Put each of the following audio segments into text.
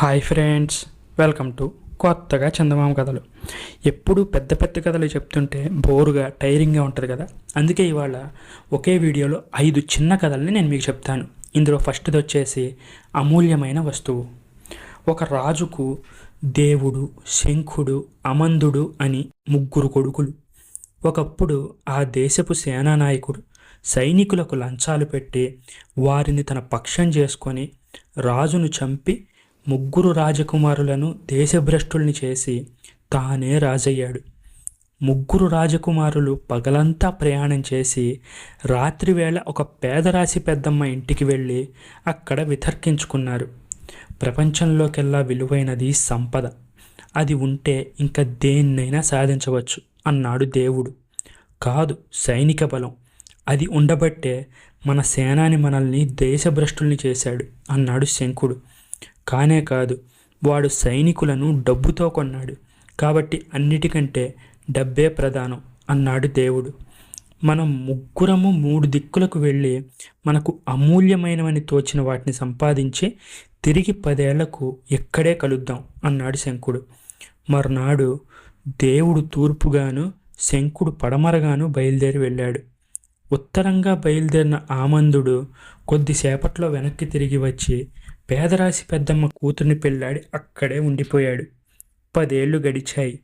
Hi friends welcome to కొత్తగా చందమామ కథలు. ఎప్పుడు పెద్ద పెద్ద కథలు చెప్తుంటే బోరుగా టైరింగ్గా ఉంటుంది కదా? అందుకే ఇవాళ ఒకే వీడియోలో ఐదు చిన్న కథల్ని నేను మీకు చెప్తాను. ఇందులో ఫస్ట్ది వచ్చేసి అమూల్యమైన వస్తువు. ఒక రాజుకు దేవుడు శంఖుడు అమందుడు అని ముగ్గురు కొడుకులు. ఒకప్పుడు ఆ దేశపు సేనానాయకుడు సైనికులకు లంచాలు పెట్టి వారిని తన పక్షం చేసుకొని రాజును చంపి ముగ్గురు రాజకుమారులను దేశభ్రష్టుల్ని చేసి తానే రాజయ్యాడు. ముగ్గురు రాజకుమారులు పగలంతా ప్రయాణం చేసి రాత్రివేళ ఒక పేదరాశి పెద్దమ్మ ఇంటికి వెళ్ళి అక్కడ వితర్కించుకున్నారు. ప్రపంచంలోకెల్లా విలువైనది సంపద. అది ఉంటే ఇంకా దేన్నైనా సాధించవచ్చు అన్నాడు దేవుడు. కాదు సైనిక బలం. అది ఉండబట్టే మన సేనాని మనల్ని దేశభ్రష్టుల్ని చేశాడు అన్నాడు శంకుడు. కానే కాదు వాడు సైనికులను డబ్బుతో కొన్నాడు. కాబట్టి అన్నిటికంటే డబ్బే ప్రధానం అన్నాడు దేవుడు. మనం ముగ్గురము మూడు దిక్కులకు వెళ్ళి మనకు అమూల్యమైనవని తోచిన వాటిని సంపాదించి తిరిగి పదేళ్ళకు ఎక్కడే కలుద్దాం అన్నాడు శంకుడు. మర్నాడు దేవుడు తూర్పుగాను శంకుడు పడమరగాను బయలుదేరి వెళ్ళాడు. ఉత్తరంగా బయలుదేరిన ఆమందుడు కొద్దిసేపట్లో వెనక్కి తిరిగి వచ్చి పేదరాశి పెద్దమ్మ కూతుర్ని పెళ్ళాడి అక్కడే ఉండిపోయాడు. పదేళ్ళు గడిచాయి.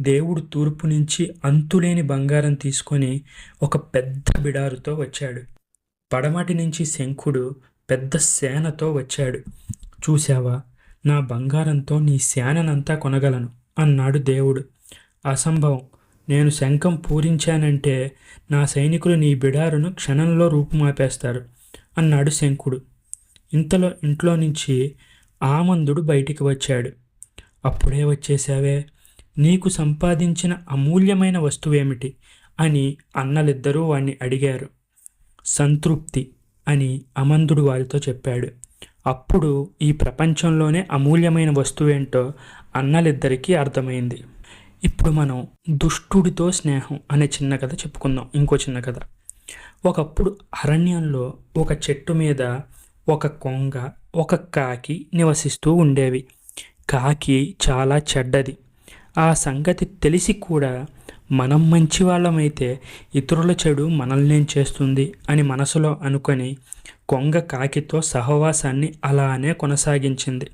దేవుడు తూర్పు నుంచి అంతులేని బంగారం తీసుకొని ఒక పెద్ద బిడారుతో వచ్చాడు. పడమటి నుంచి శంఖుడు పెద్ద సేనతో వచ్చాడు. చూశావా? నా బంగారంతో నీ సేననంతా కొనగలను అన్నాడు దేవుడు. అసంభవం. నేను శంఖం పూరించానంటే నా సైనికులు నీ బిడారును క్షణంలో రూపుమాపేస్తారు అన్నాడు శంఖుడు. ఇంతలో ఇంట్లో నుంచి ఆమందుడు బయటికి వచ్చాడు. అప్పుడే వచ్చేసావే నీకు సంపాదించిన అమూల్యమైన వస్తువేమిటి? అని అన్నలిద్దరూ వాణ్ణి అడిగారు. సంతృప్తి అని అమందుడు వారితో చెప్పాడు. అప్పుడు ఈ ప్రపంచంలోనే అమూల్యమైన వస్తువేంటో అన్నలిద్దరికీ అర్థమైంది. ఇప్పుడు మనం దుష్టుడితో స్నేహం అనే చిన్న కథ చెప్పుకుందాం. ఇంకో చిన్న కథ. ఒకప్పుడు అరణ్యంలో ఒక చెట్టు మీద ఒక కొంగ ఒక కాకి నివసిస్తూ ఉండేవి. కాకి చాలా చెడ్డది. ఆ సంగతి తెలిసి కూడా మనం మంచి వాళ్ళమైతే ఇతరుల చెడు మనల్నేం చేస్తుంది అని మనసులో అనుకొని కొంగ కాకితో సహవాసాన్ని అలానే కొనసాగించింది.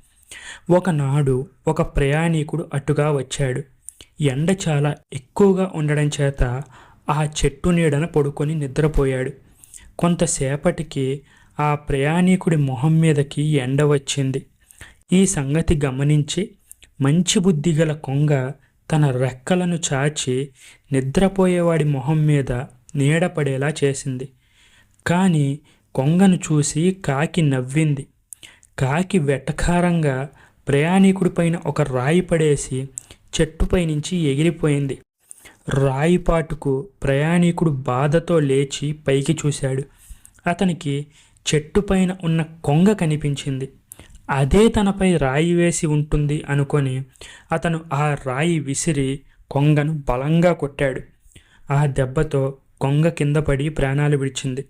ఒకనాడు ఒక ప్రయాణికుడు అటుగా వచ్చాడు. ఎండ చాలా ఎక్కువగా ఉండడం చేత ఆ చెట్టు నీడన పడుకొని నిద్రపోయాడు. కొంతసేపటికి ఆ ప్రయాణికుడి మొహం మీదకి ఎండ వచ్చింది. ఈ సంగతి గమనించి మంచి బుద్ధి గల కొంగ తన రెక్కలను చాచి నిద్రపోయేవాడి మొహం మీద నీడపడేలా చేసింది. కానీ కొంగను చూసి కాకి నవ్వింది. కాకి వెటకారంగా ప్రయాణికుడిపైన ఒక రాయి పడేసి చెట్టుపై నుంచి ఎగిరిపోయింది. రాయిపాటుకు ప్రయాణికుడు బాధతో లేచి పైకి చూశాడు. అతనికి చెట్టు పైన ఉన్న కొంగ కనిపించింది. అదే తనపై రాయి వేసి ఉంటుంది అనుకొని అతను ఆ రాయి విసిరి కొంగను బలంగా కొట్టాడు. ఆ దెబ్బతో కొంగ కింద పడి ప్రాణాలు విడిచింది.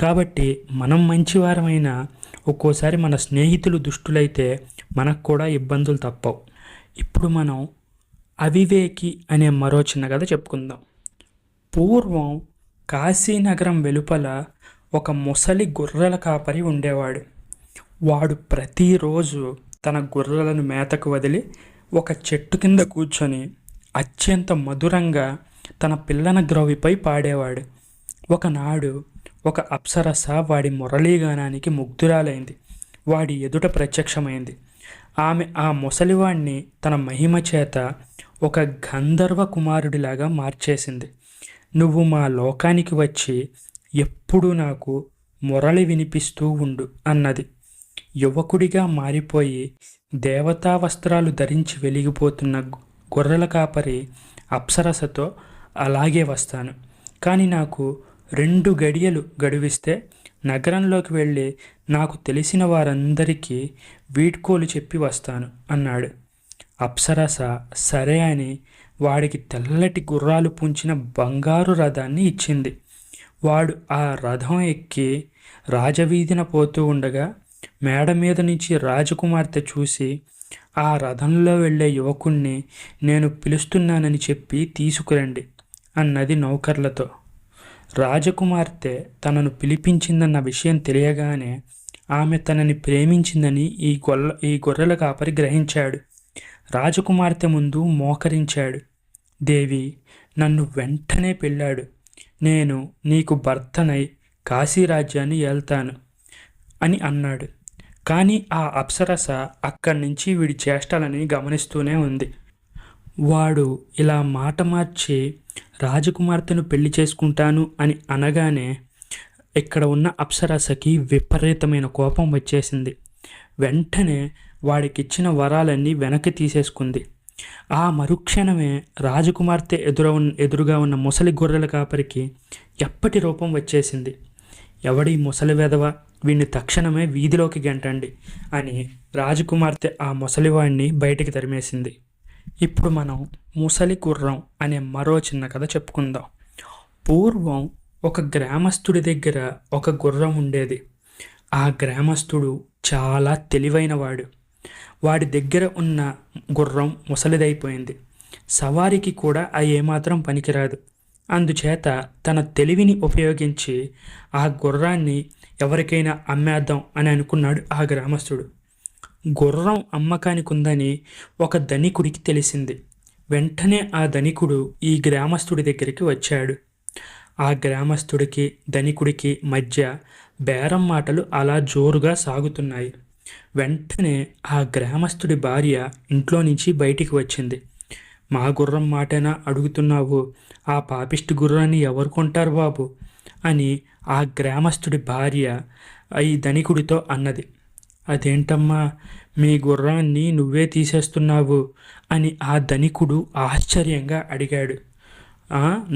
కాబట్టి మనం మంచివారమైనా ఒక్కోసారి మన స్నేహితులు దుష్టులైతే మనకు కూడా ఇబ్బందులు తప్పవు. ఇప్పుడు మనం అవివేకి అనే మరో చిన్న కథ చెప్పుకుందాం. పూర్వం కాశీనగరం వెలుపల ఒక ముసలి గొర్రెల కాపరి ఉండేవాడు. వాడు ప్రతిరోజు తన గొర్రెలను మేతకు వదిలి ఒక చెట్టు కింద కూర్చొని అత్యంత మధురంగా తన పిల్లన గ్రవిపై పాడేవాడు. ఒకనాడు ఒక అప్సరస వాడి మురళీగానానికి ముగ్ధురాలైంది. వాడి ఎదుట ప్రత్యక్షమైంది. ఆమె ఆ ముసలివాణ్ణి తన మహిమ చేత ఒక గంధర్వ కుమారుడిలాగా మార్చేసింది. నువ్వు మా లోకానికి వచ్చి ఎప్పుడూ నాకు మురళి వినిపిస్తూ ఉండు అన్నది. యువకుడిగా మారిపోయి దేవతా వస్త్రాలు ధరించి వెలిగిపోతున్న గొర్రెల కాపరి అప్సరసతో అలాగే వస్తాను. కానీ నాకు రెండు గడియలు గడువిస్తే నగరంలోకి వెళ్ళి నాకు తెలిసిన వారందరికీ వీడ్కోలు చెప్పి వస్తాను అన్నాడు. అప్సరస సరే అని వాడికి తెల్లటి గుర్రాలు పుంచిన బంగారు రథాన్ని ఇచ్చింది. వాడు ఆ రథం ఎక్కి రాజవీధిన పోతూ ఉండగా మేడ మీద నుంచి రాజకుమార్తె చూసి ఆ రథంలో వెళ్ళే యువకుణ్ణి నేను పిలుస్తున్నానని చెప్పి తీసుకురండి అన్నది నౌకర్లతో. రాజకుమార్తె తనను పిలిపించిందన్న విషయం తెలియగానే ఆమె తనని ప్రేమించిందని ఈ గొల్ల ఈ గొర్రెల కాపరి గ్రహించాడు. రాజకుమార్తె ముందు మోకరించాడు. దేవి నన్ను వెంటనే పెళ్ళాడు. నేను నీకు భర్తనై కాశీరాజ్యాన్ని వెళ్తాను అని అన్నాడు. కానీ ఆ అప్సరస అక్కడి నుంచి వీడి చేష్టలని గమనిస్తూనే ఉంది. వాడు ఇలా మాట మార్చి రాజకుమార్తెను పెళ్ళి చేసుకుంటాను అని అనగానే ఇక్కడ ఉన్న అప్సరసకి విపరీతమైన కోపం వచ్చేసింది. వెంటనే వాడికిచ్చిన వరాలన్నీ వెనక్కి తీసేసుకుంది. ఆ మరుక్షణమే రాజకుమార్తె ఎదుర ఎదురుగా ఉన్న ముసలి గొర్రెల కాపరికి ఎప్పటి రూపం వచ్చేసింది? ఎవడి ముసలి వెధవ? వీడిని తక్షణమే వీధిలోకి గెంటండి అని రాజకుమార్తె ఆ ముసలివాడిని బయటికి తరిమేసింది. ఇప్పుడు మనం ముసలి గుర్రం అనే మరో చిన్న కథ చెప్పుకుందాం. పూర్వం ఒక గ్రామస్తుడి దగ్గర ఒక గుర్రం ఉండేది. ఆ గ్రామస్తుడు చాలా తెలివైనవాడు. వాడి దగ్గర ఉన్న గుర్రం ముసలిదైపోయింది. సవారికి కూడా ఆ ఏమాత్రం పనికిరాదు. అందుచేత తన తెలివిని ఉపయోగించి ఆ గుర్రాన్ని ఎవరికైనా అమ్మేద్దాం అని అనుకున్నాడు ఆ గ్రామస్తుడు గుర్రం అమ్మకానికి ఉందని ఒక ధనికుడికి తెలిసింది. వెంటనే ఆ ధనికుడు ఈ గ్రామస్తుడి దగ్గరికి వచ్చాడు. ఆ గ్రామస్తుడికి ధనికుడికి మధ్య బేరం మాటలు అలా జోరుగా సాగుతున్నాయి. వెంటనే ఆ గ్రామస్తుడి భార్య ఇంట్లో నుంచి బయటికి వచ్చింది. మా గుర్రం మాటేనా అడుగుతున్నావు? ఆ పాపిష్టి గుర్రాన్ని ఎవరు కొంటారు బాబు అని ఆ గ్రామస్తుడి భార్య ఈ ధనికుడితో అన్నది. అదేంటమ్మా మీ గుర్రాన్ని నువ్వే తీసేస్తున్నావు అని ఆ ధనికుడు ఆశ్చర్యంగా అడిగాడు.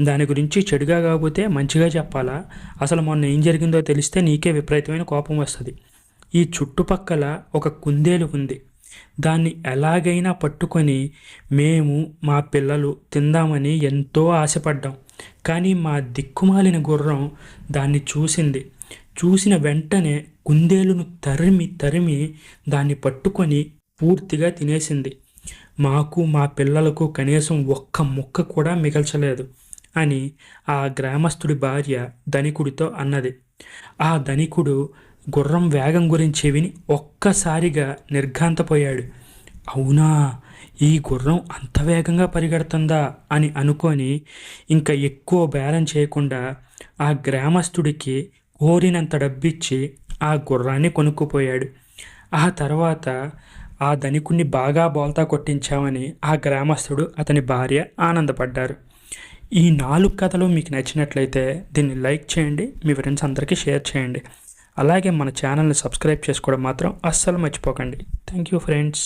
దాని గురించి చెడుగా కాకపోతే మంచిగా చెప్పాలా? అసలు మొన్న ఏం జరిగిందో తెలిస్తే నీకే విపరీతమైన కోపం వస్తుంది. ఈ చుట్టుపక్కల ఒక కుందేలు ఉంది. దాన్ని ఎలాగైనా పట్టుకొని మేము మా పిల్లలు తిందామని ఎంతో ఆశపడ్డాం. కానీ మా దిక్కుమాలిన గుర్రం దాన్ని చూసింది. చూసిన వెంటనే కుందేలును తరిమి తరిమి దాన్ని పట్టుకొని పూర్తిగా తినేసింది. మాకు మా పిల్లలకు కనీసం ఒక్క ముక్క కూడా మిగల్చలేదు అని ఆ గ్రామస్తుడి భార్య ధనికుడితో అన్నది. ఆ ధనికుడు గుర్రం వేగం గురించి విని ఒక్కసారిగా నిర్ఘాంతపోయాడు. అవునా ఈ గుర్రం అంత వేగంగా పరిగెడుతుందా? అని అనుకొని ఇంకా ఎక్కువ బేరం చేయకుండా ఆ గ్రామస్తుడికి కోరినంత డబ్బిచ్చి ఆ గుర్రాన్ని కొనుక్కుపోయాడు. ఆ తర్వాత ఆ ధనికుణ్ణి బాగా బోల్తా కొట్టించామని ఆ గ్రామస్తుడు అతని భార్య ఆనందపడ్డారు. ఈ నాలుగు కథలు మీకు నచ్చినట్లయితే దీన్ని లైక్ చేయండి మీ ఫ్రెండ్స్ అందరికీ షేర్ చేయండి. అలాగే మన ఛానల్ని సబ్స్క్రైబ్ చేసుకోవడం మాత్రం అస్సలు మర్చిపోకండి. Thank you friends